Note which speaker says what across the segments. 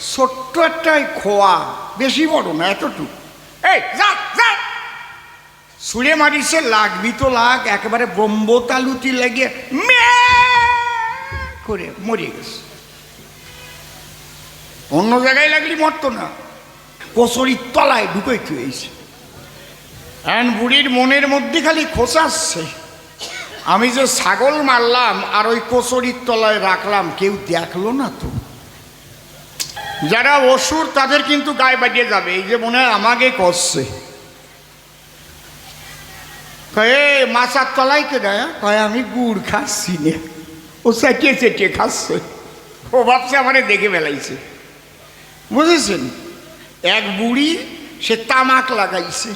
Speaker 1: ছোট্ট একটাই খোয়া। বেশি বড় না, এতটুকু। এই, যা যা! ছুঁড়ে মারিছে, লাগবি তো লাগ, একেবারে ব্রহ্মতালুতি লেগে করে মরে গেছে। অন্য জায়গায় লাগলি মরতো না। কচুরির তলায় ঢুকে থুয়েছে এখন বুড়ির মনের মধ্যে খালি খোঁচাচ্ছে আমি যে ছাগল মারলাম আর ওই কচুরির তলায় রাখলাম, কেউ দেখল না তো। যারা অসুর, তাদের কিন্তু গায়ে বাজিয়ে যাবে। এই যে মনে হয় আমাকে করছে। কয়ে মাছার তলায় কে দেয়? কয়ে, আমি গুড় খাচ্ছি না। ও চেটিয়ে চেটিয়ে খাচ্ছে। ও ভাবছে আমারে দেখে বেলাইছে বুঝেছেন? এক বুড়ি, সে তামাক লাগাইছে।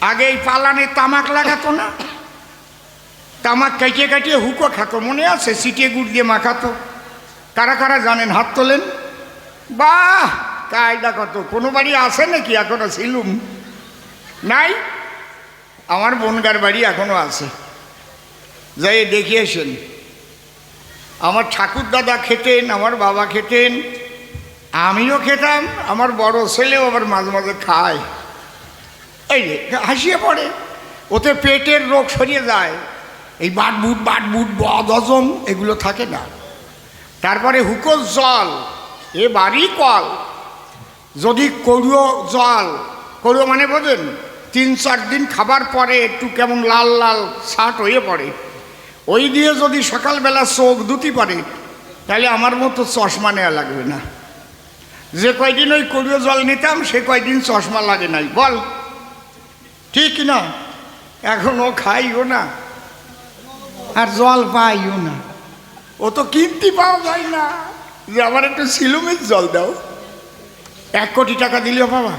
Speaker 1: আগে এই পালানে তামাক লাগাতো না। তামাক কাটিয়ে কাটিয়ে হুকো খাতো। মনে আছে? সিটিয়ে গুড় দিয়ে মাখাতো। কারা কারা জানেন? হাত তোলেন। বাহ, কায়দা কত? কোনো বাড়ি আছে নাকি এখনও ছিলুম নাই? আমার বনগার বাড়ি এখনও আছে। যাই দেখিয়েছেন আমার ঠাকুর দাদা খেতেন, আমার বাবা খেতেন, আমিও খেতাম, আমার বড় ছেলেও আবার মাঝে মাঝে খায়। এই হাসিয়ে পড়ে। ওতে পেটের রোগ সরিয়ে যায়। এই বাটবুট বাটবুট বদজম এগুলো থাকে না। তারপরে হুকোর জল। এ বাড়ি কল। যদি করুও জল করুও মানে বোঝেন, তিন চার দিন খাবার পরে একটু কেমন লাল লাল শার্ট হয়ে পড়ে। ওই দিয়ে যদি সকালবেলা চোখ দুটি পারে তাহলে আমার মতো চশমা নেওয়া লাগবে না। যে কয়দিন ওই করুও জল নিতাম, সে কয়দিন চশমা লাগে নাই। বল, ঠিক না? এখনও খাইও না, আর জল পাইও না। ও তো কিনতে পাওয়া যায় না। যে আমার একটু সিলুমের জল দাও। এক কোটি টাকা দিলেও বাবা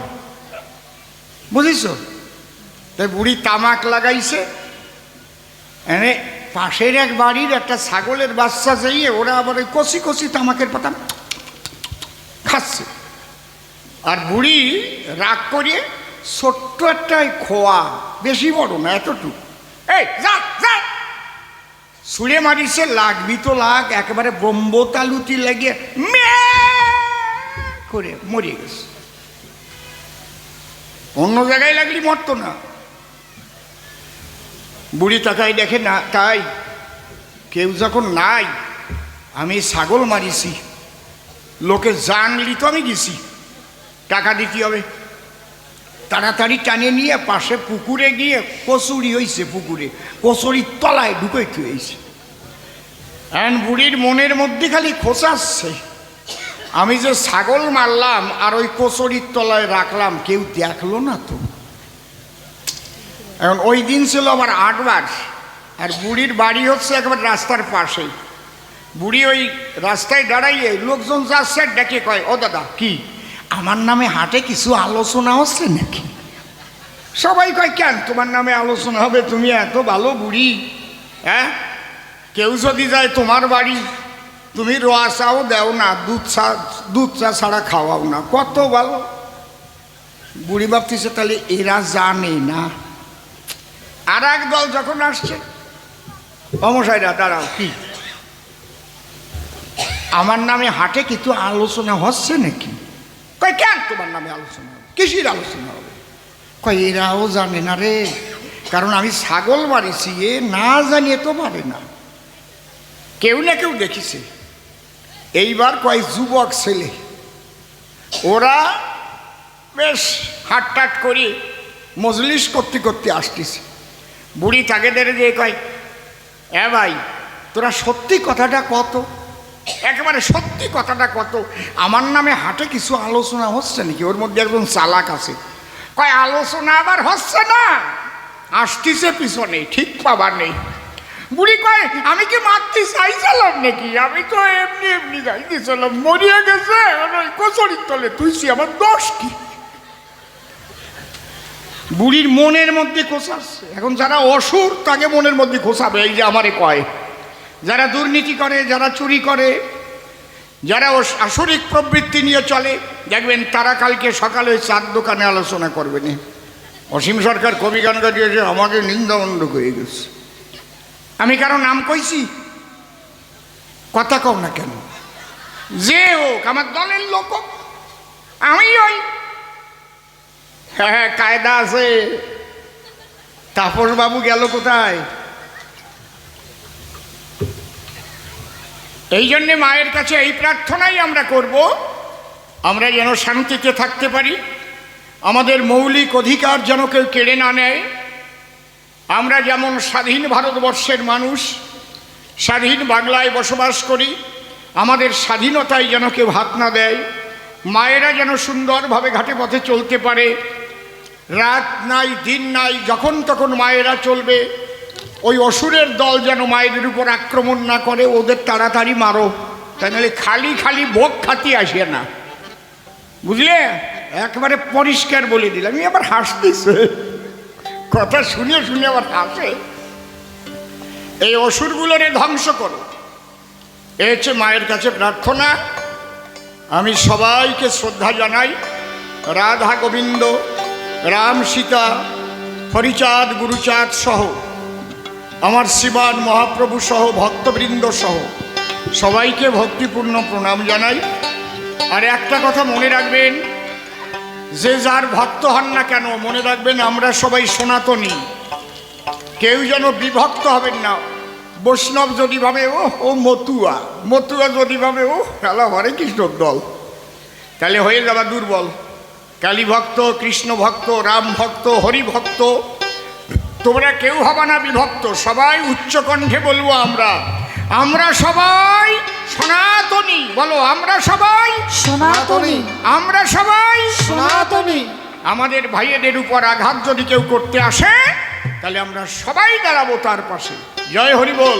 Speaker 1: বুঝিস তাই বুড়ি তামাক লাগাইছে। এনে পাশের এক বাড়ির একটা ছাগলের বাচ্চা চাইয়ে ওরা আবার ওই কষি কষি তামাকের পাতা খাচ্ছে। আর বুড়ি রাগ করিয়ে ছোট্ট একটাই খোয়া, বেশি বড় না, এতটুকু। এই, যা যা। ছুঁড়ে মারিছে লাগবি তো লাগ, একেবারে ব্রহ্মতালুতি লেগে ম্যাঁ করে মরে গেছে। অন্য জায়গায় লাগলি মরতো না। বুড়ি তাকাই দেখে না, তাই কেউ যখন নাই, আমি ছাগল মারিছি, লোকে জানলি তো আমি গেছি। টাকা দিতে হবে? তাড়াতাড়ি টানে নিয়ে পাশে পুকুরে গিয়ে কচুরি হয়েছে পুকুরে। কচুরির তলায় ঢুকে হয়েছে এখন বুড়ির মনের মধ্যে খালি খোঁচাচ্ছে আমি যে ছাগল মারলাম আর ওই কচুরির তলায় রাখলাম, কেউ দেখল না তো। এখন ওই দিন ছিল আমার আটবার, আর বুড়ির বাড়ি হচ্ছে একবার রাস্তার পাশেই। বুড়ি ওই রাস্তায় দাঁড়াইয়ে লোকজন যাচ্ছে ডেকে কয়, ও দাদা, কি? আমার নামে হাটে কিছু আলোচনা হচ্ছে নাকি? সবাই কয়, কেন? তোমার নামে আলোচনা হবে? তুমি এত ভালো বুড়ি। হ্যাঁ? কেউ যদি যায় তোমার বাড়ি, তুমি রোয়া চাও দেও না, দুধ চা দুধ চা ছাড়া খাওয়াও না। কত ভালো। বুড়ি ভাবতেছে, তাহলে এরা জানে না। আর এক দল যখন আসছে অমশাইরা দাঁড়াও, কি? আমার নামে হাটে কিছু আলোচনা হচ্ছে নাকি? কয়, কেন তোমার নামে আলোচনা হবে? কিসির আলোচনা হবে? কয়, এরাও জানে না রে। কারণ আমি ছাগল মারিছি, এ না জানিয়ে তো পারে না। কেউ না কেউ দেখিছে। এইবার কয়, যুবক ছেলে, ওরা বেশ হাটটাট করে মজলিস করতে করতে আসতেছে। বুড়ি তাকে দেড়ে দিয়ে কয়, এ ভাই, তোরা সত্যি কথাটা কত? একেবারে সত্যি কথাটা কত? আমার নামে হাটে কিছু আলোচনা হচ্ছে নাকি? ওর মধ্যে একজন চালাক আছে। কয়, আলোচনা আবার হচ্ছে না? আসতিছে পিছনে, ঠিক পাবার নেই। বুড়ি কয়, আমি কি মারতে চাইছিলাম নাকি? আমি তো এমনি এমনি যাইতেছিলাম মরিয়ে গেছে ওই কচুরির তলে তুইছি আমার দোষ কি? বুড়ির মনের মধ্যে খোঁচাচ্ছে। এখন যারা অসুর, তাকে মনের মধ্যে খোঁচাবে, এই যে আমারে কয়। যারা দুর্নীতি করে, যারা চুরি করে, যারা আসরিক প্রবৃত্তি নিয়ে চলে, দেখবেন তারা কালকে সকালে চার দোকানে আলোচনা করবেন অসীম সরকার কবি গান গাইছে আমাকে নিন্দাবন্ধ হয়ে গেছে আমি কারও নাম কইছি? কথা কও না কেন? যে হোক, আমার দলের লোক আমি ওই। হ্যাঁ হ্যাঁ কায়দা আছে। তাপস বাবু গেল কোথায়? এই জন্যে মায়ের কাছে এই প্রার্থনাই আমরা করব। আমরা যেন শান্তিতে থাকতে পারি। আমাদের মৌলিক অধিকার যেন কেউ কেড়ে না নেয়। আমরা যেমন স্বাধীন ভারতবর্ষের মানুষ, স্বাধীন বাংলায় বসবাস করি, আমাদের স্বাধীনতায় যেন কেউ হাত না দেয়। মায়েরা যেন সুন্দরভাবে ঘাটে পথে চলতে পারে। রাত নাই, দিন নাই, যখন তখন মায়েরা চলবে। ওই অসুরের দল যেন মায়েদের উপর আক্রমণ না করে, ওদের তাড়াতাড়ি মারো। তাই নাহলে খালি খালি ভোগ খাতি আসে না। বুঝলে? একবারে পরিষ্কার বলে দিলাম। আবার হাসতেছে। কথা শুনে শুনে আবার হাসে। এই অসুরগুলোরে ধ্বংস করো। এ হচ্ছে মায়ের কাছে প্রার্থনা। আমি সবাইকে শ্রদ্ধা জানাই। রাধা গোবিন্দ, রাম সীতা, হরিচাঁদ, গুরুচাঁদ সহ আমার শিবান মহাপ্রভু সহ, ভক্তবৃন্দ সহ, সবাইকে ভক্তিপূর্ণ প্রণাম জানাই। আর একটা কথা মনে রাখবেন, যে যার ভক্ত হন না কেন, মনে রাখবেন আমরা সবাই সনাতনী। কেউ যেন বিভক্ত হবেন না। বৈষ্ণব যদি ভাবে, ও ও মতুয়া মতুয়া যদি ভাবে, ও খেলা হরে কৃষ্ণর দল। তাহলে হয়ে যাবা দুর্বল। কালী ভক্ত কৃষ্ণ ভক্ত রাম ভক্ত হরি ভক্ত তোমরা কেউ হবা না বিভক্ত সবাই উচ্চকণ্ঠে বলব আমরা। আমরা সবাই সনাতনী বলো আমরা সবাই
Speaker 2: সনাতনী।
Speaker 1: আমরা সবাই
Speaker 2: সনাতনী।
Speaker 1: আমাদের ভাইয়েদের উপর আঘাত যদি কেউ করতে আসে তাহলে আমরা সবাই দাঁড়াবো তার পাশে। জয় হরি বল।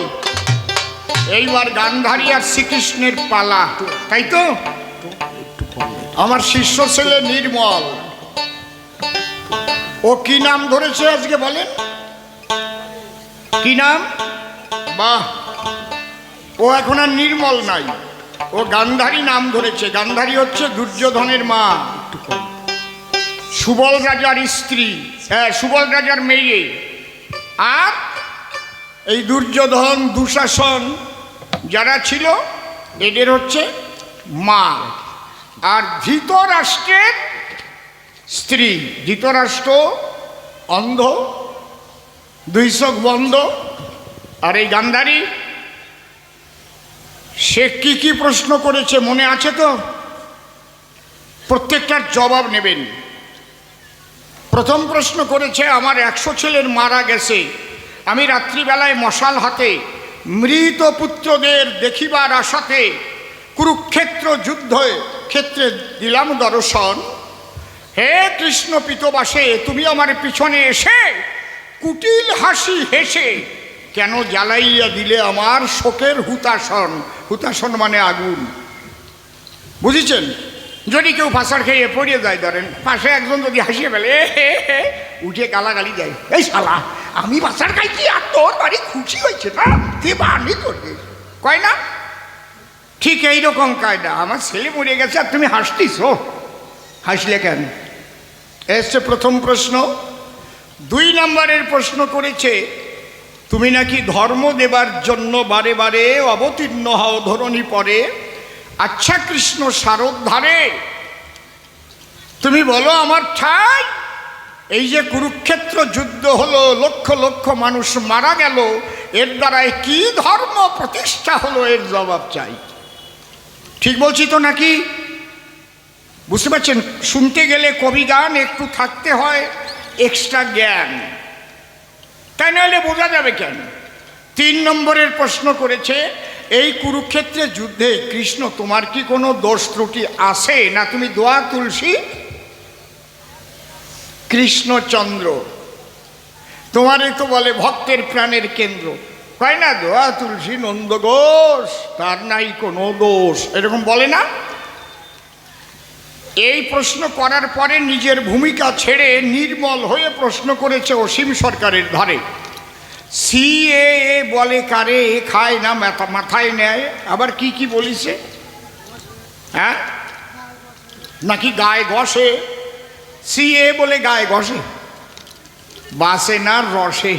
Speaker 1: এইবার গান্ধারী আর শ্রীকৃষ্ণের পালা তাই তো? আমার শিষ্য ছেলে নির্মল। ও কি নাম ধরেছে আজকে বলেন? কি নাম? বাহ, ও এখন আর নির্মল নাই। ও গান্ধারী নাম ধরেছে। গান্ধারী হচ্ছে দুর্যোধনের মা। সুবল রাজার স্ত্রী। হ্যাঁ সুবল রাজার মেয়ে। আর এই দুর্যোধন, দুশাসন যারা ছিল, এদের হচ্ছে মা। আর ধৃতরাষ্ট্রের স্ত্রী। ধৃতরাষ্ট্র অন্ধ দুই চোখ বন্ধ। আর এই গান্ধারী, সে কি কি প্রশ্ন করেছে মনে আছে তো? প্রত্যেকটার জবাব নেবেন। প্রথম প্রশ্ন করেছে, আমার একশো ছেলের মারা গেছে। আমি রাত্রিবেলায় মশাল হাতে মৃত পুত্রদের দেখিবার আশাতে কুরুক্ষেত্র যুদ্ধ ক্ষেত্রে দিলাম দর্শন। হে কৃষ্ণ পিতবাসে, তুমি আমার পিছনে এসে কুটিল হাসি হেসে, কেন জ্বালাইয়া দিলে আমার শোকের হুতাসন হুতাসন মানে আগুন। বুঝেছেন? যদি কেউ ফাঁসার খেয়ে পড়িয়ে যায় ধরেন, পাশে একজন যদি হাসিয়ে ফেলে উঠে গালাগালি দেয় এই শালা, আমি বাসার খাইছি আর তোর বাড়ি খুশি হয়েছে না? তুই বাড়ি করবে কয় না? ঠিক এইরকম কায়দা। আমার ছেলে মরে গেছে আর তুমি হাসতিস হাসলে কেন? এসছে প্রথম প্রশ্ন। দুই নম্বরের প্রশ্ন করেছে, তুমি নাকি ধর্ম দেবার জন্য বারে বারে অবতীর্ণ হও, ধরণী পরে? আচ্ছা কৃষ্ণ সারোদ্ধারে তুমি বলো আমার ঠাই। এই যে কুরুক্ষেত্র যুদ্ধ হলো, লক্ষ লক্ষ মানুষ মারা গেল, এর দ্বারাই কি ধর্ম প্রতিষ্ঠা হলো এর জবাব চাই। ঠিক বলছি তো নাকি? বুঝতে পারছেন? শুনতে গেলে কবি গান একটু থাকতে হয়। এক্সট্রা জ্ঞান। তাই নাহলে বোঝা যাবে কেন? তিন নম্বরের প্রশ্ন করেছে, এই কুরুক্ষেত্রের যুদ্ধে কৃষ্ণ, তোমার কি কোনো দোষ ত্রুটি আছে? না তুমি দোয়া তুলসী? কৃষ্ণচন্দ্র, তোমারই তো বলে ভক্তের প্রাণের কেন্দ্র। কয় না, দোয়া তুলসী নন্দ ঘোষ, তার নাই কোনো দোষ। এরকম বলে না? এই প্রশ্ন করার পরে নিজের ভূমিকা ছেড়ে নির্মল হয়ে প্রশ্ন করেছে অসীম সরকারের ধারে। সিএ বলে কারে, খায় না মাথায় নেয় আবার কি কি বলিছে? হ্যাঁ? নাকি গায়ে ঘষে? সিএ বলে গায়ে ঘষে। বাসে না রসে।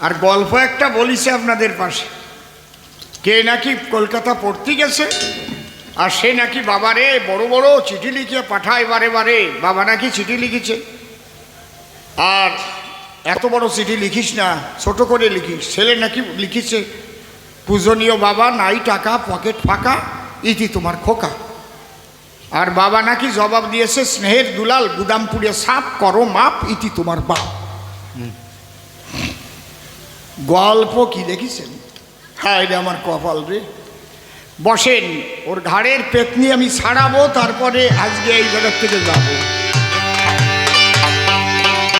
Speaker 1: আর গল্প একটা বলিছে আপনাদের পাশে। কে নাকি কলকাতা পড়তে গেছে? আর সে নাকি বাবারে বড় বড় চিঠি লিখিয়ে পাঠায় বারে বারে। বাবা নাকি চিঠি লিখেছে। আর এত বড় চিঠি লিখিস না, ছোট করে লিখিস। ছেলে নাকি লিখিছে, পূজনীয় বাবা, নাই টাকা, পকেট ফাঁকা, ইতি তোমার খোকা। আর বাবা নাকি জবাব দিয়েছে, স্নেহের দুলাল গুদাম পুড়ে সাপ করো মাপ, ইতি তোমার বাপ। গল্প কি দেখেছেন? হায় রে আমার কপাল রে। বসেন। ওর ঘাড়ের পেতনি আমি ছাড়াবো তারপরে আজকে এই জায়গার থেকে যাব।